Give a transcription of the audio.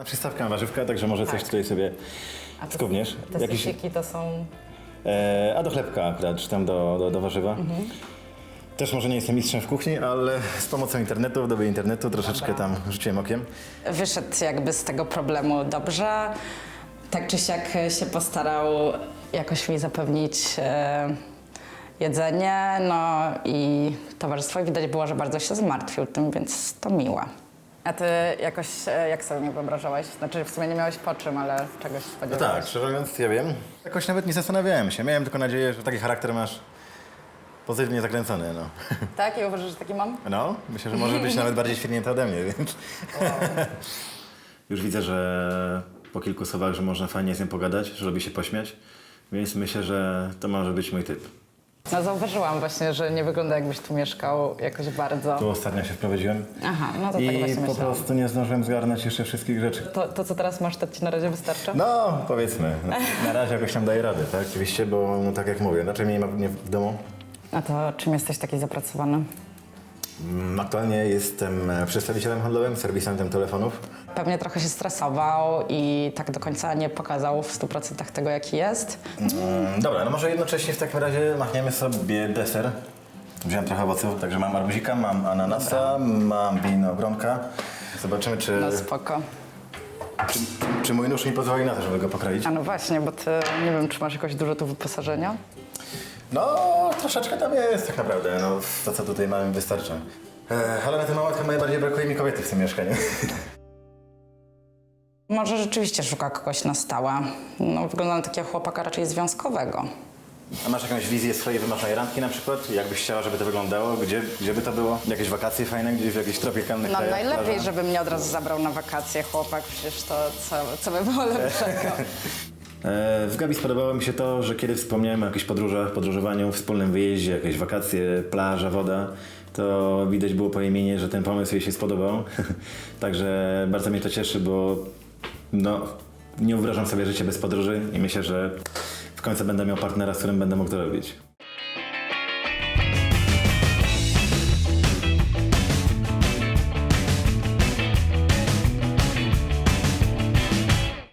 Na przystawkę mam warzywka, także może coś tutaj sobie A te- Jakiś, sosiki to są... e, a do chlebka akurat, czy tam do, do, do warzywa. Też może nie jestem mistrzem w kuchni, ale z pomocą internetu, w dobie internetu troszeczkę tam rzuciłem okiem. Wyszedł jakby z tego problemu dobrze. Tak czy siak się postarał jakoś mi zapewnić e, jedzenie, no i towarzystwo. I widać było, że bardzo się zmartwił tym, więc to miłe. A ty jakoś, e, jak sobie mnie wyobrażałeś? Znaczy w sumie nie miałeś po czym, ale czegoś No spodziewałeś. tak, szczerze mówiąc, ja wiem. Jakoś nawet nie zastanawiałem się. Miałem tylko nadzieję, że taki charakter masz pozytywnie zakręcony, no. Tak? I uważasz, że taki mam? No, myślę, że może być nawet bardziej świetnięty ode mnie, więc... Już widzę, że po kilku słowach, że można fajnie z nią pogadać, że lubi się pośmiać, więc myślę, że to może być mój typ. No zauważyłam właśnie, że nie wygląda jakbyś tu mieszkał jakoś bardzo. Tu ostatnio się wprowadziłem Aha, no to tak i właśnie po myślałam. prostu nie zdążyłem zgarnąć jeszcze wszystkich rzeczy. To, to, co teraz masz, to ci na razie wystarcza? No, powiedzmy, na razie jakoś tam daję radę, tak? Oczywiście, bo no, tak jak mówię, znaczy mnie nie ma nie w domu. A to czym jesteś taki zapracowany? Mm, Aktualnie jestem e, przedstawicielem handlowym, serwisantem telefonów. Pewnie trochę się stresował i tak do końca nie pokazał w 100% tego, jaki jest. Mm, Dobra, no może jednocześnie w takim razie machniemy sobie deser. Wziąłem trochę owoców, także mam arbuzika, mam ananasa, mam wino gronka. Zobaczymy, czy, No spoko. czy, czy mój nóż mi pozwoli na to, żeby go pokroić. A no właśnie, bo ty nie wiem, czy masz jakoś dużo tu wyposażenia? No, troszeczkę tam jest tak naprawdę. No, to, co tutaj mamy, wystarcza. E, ale na tym momencie najbardziej brakuje mi kobiety w tym mieszkaniu. Może rzeczywiście szuka kogoś na stałe. No, wygląda na takiego chłopaka raczej związkowego. A masz jakąś wizję swojej wymarzonej randki na przykład? Jakbyś chciała, żeby to wyglądało? Gdzie, gdzie by to było? Jakieś wakacje fajne, gdzieś w jakichś tropikalnych No krajach? najlepiej, plaża? żeby mnie od razu zabrał na wakacje chłopak, przecież to co, co by było lepszego. E, W Gabi spodobało mi się to, że kiedy wspomniałem o jakichś podróżach, podróżowaniu, wspólnym wyjeździe, jakieś wakacje, plaża, woda, to widać było po imieniu, że ten pomysł jej się spodobał. Także bardzo mnie to cieszy, bo no, nie wyobrażam sobie życia bez podróży i myślę, że w końcu będę miał partnera, z którym będę mógł to robić.